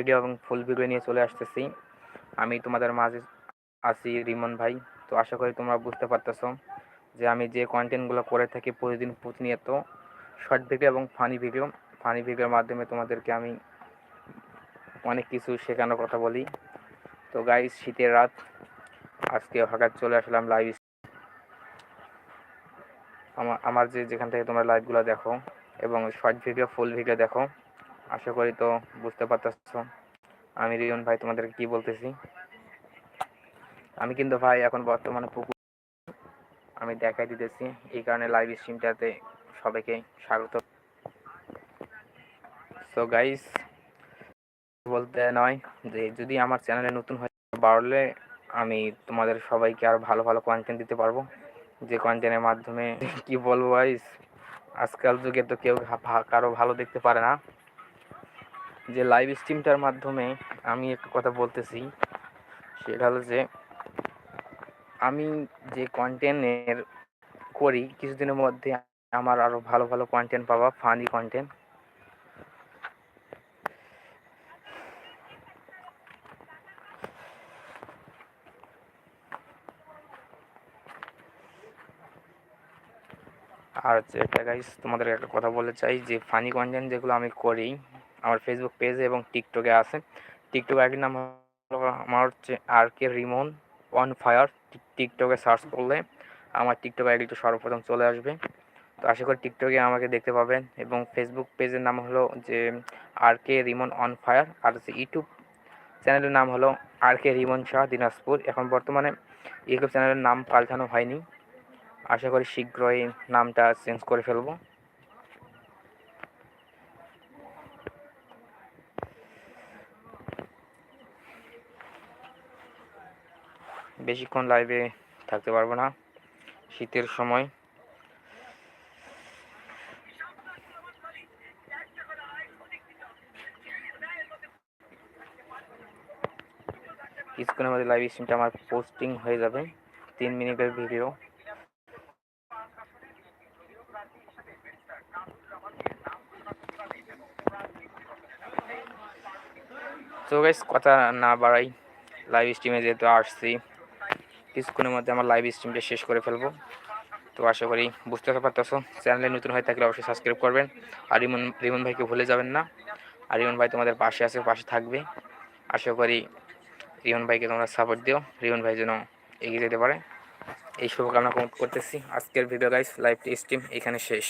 Video এবং full video নিয়ে চলে আসতেছি। আমি তোমাদের মাঝে আছি রিমন ভাই। তো আশা করি তোমরা বুঝতে পারতেছো যে আমি যে কন্টেন্টগুলো করে থাকি প্রতিদিন প্রতিনিয়ত শর্ট ভিডিও এবং ফানি ভিডিও ফানি ভিডিওর মাধ্যমে তোমাদেরকে আমি অনেক কিছু শেখানোর কথা বলি। তো গাইস শীতের রাত। আজকে হঠাৎ চলে আসলাম লাইভ আমার যে যেখান থেকে তোমরা লাইভগুলো দেখো এবং শর্ট ভিডিও ফুল ভিডিও দেখো। আশা করি তো বুঝতে পারতেছ। আমি রিয়ন ভাই, তোমাদেরকে কি বলতেছি? আমি কিন্তু ভাই এখন বর্তমানে পুকুর আমি দেখাই দিতেছি। এই কারণে লাইভ স্ট্রিমটাতে সবাইকে স্বাগত। সো গাইস বলতে নয় যে যদি আমার চ্যানেলে নতুন হয়ে বাড়লে আমি তোমাদের সবাইকে আরও ভালো ভালো কন্টেন্ট দিতে পারব। যে কন্টেন্টের মাধ্যমে কি বলব গাইস আজকাল যুগে তো কেউ কারও ভালো দেখতে পারে না। যে লাইভ স্ট্রিমটার মাধ্যমে আমি একটা কথা বলতেছি, সেটা হলো যে, আমি যে কন্টেন্টের করি, কিছুদিনের মধ্যে আমার আরও ভালো ভালো কন্টেন্ট পাবা ফানি কন্টেন্ট আর একটা গাইস তোমাদের একটা কথা বলতে চাই, যে ফানি কন্টেন্ট যেগুলো আমি করি আমার ফেসবুক পেজে এবং টিকটকে আছে। টিকটক আইডির নাম আমার হচ্ছে R K Rimon on fire টিকটকে সার্চ করলে আমার টিকটক আইডিটা সর্বপ্রথম চলে আসবে। তো আশা করি টিকটকে আমাকে দেখতে পাবেন এবং ফেসবুক পেজের নাম হলো যে R K Rimon on fire আর হচ্ছে ইউটিউব চ্যানেলের নাম হলো আর কে রিমন শাহ দিনাজপুর এখন বর্তমানে ইউটিউব চ্যানেলের নাম পাল্টানো হয়নি। আশা করি শীঘ্রই নামটা চেঞ্জ করে ফেলব। বেশিক্ষণ লাইভে থাকতে পারব না। শীতের সময়। কিছুক্ষণের মধ্যে লাইভ স্ট্রিমটা আমার পোস্টিং হয়ে যাবে। তিন মিনিটের ভিডিও তো গাইস কথা না বাড়াই। লাইভ স্ট্রিমে যেহেতু আসছি। কিছুক্ষণের মধ্যে আমার লাইভ স্ট্রিমটা শেষ করে ফেলব। তো আশা করি বুঝতে পারতেছো। চ্যানেলে নতুন হয়ে থাকলে অবশ্যই সাবস্ক্রাইব করবেন। আর রিমন রিমন ভাইকে ভুলে যাবেন না। আর রিমন ভাই তোমাদের পাশে আছে, পাশে থাকবে। আশা করি রিমন ভাইকে তোমরা সাপোর্ট দিও। রিমন ভাই যেন এগিয়ে যেতে পারে। এই শুভকামনা করতেছি। আজকের ভিডিও গাইস লাইভ স্ট্রিম এখানে শেষ।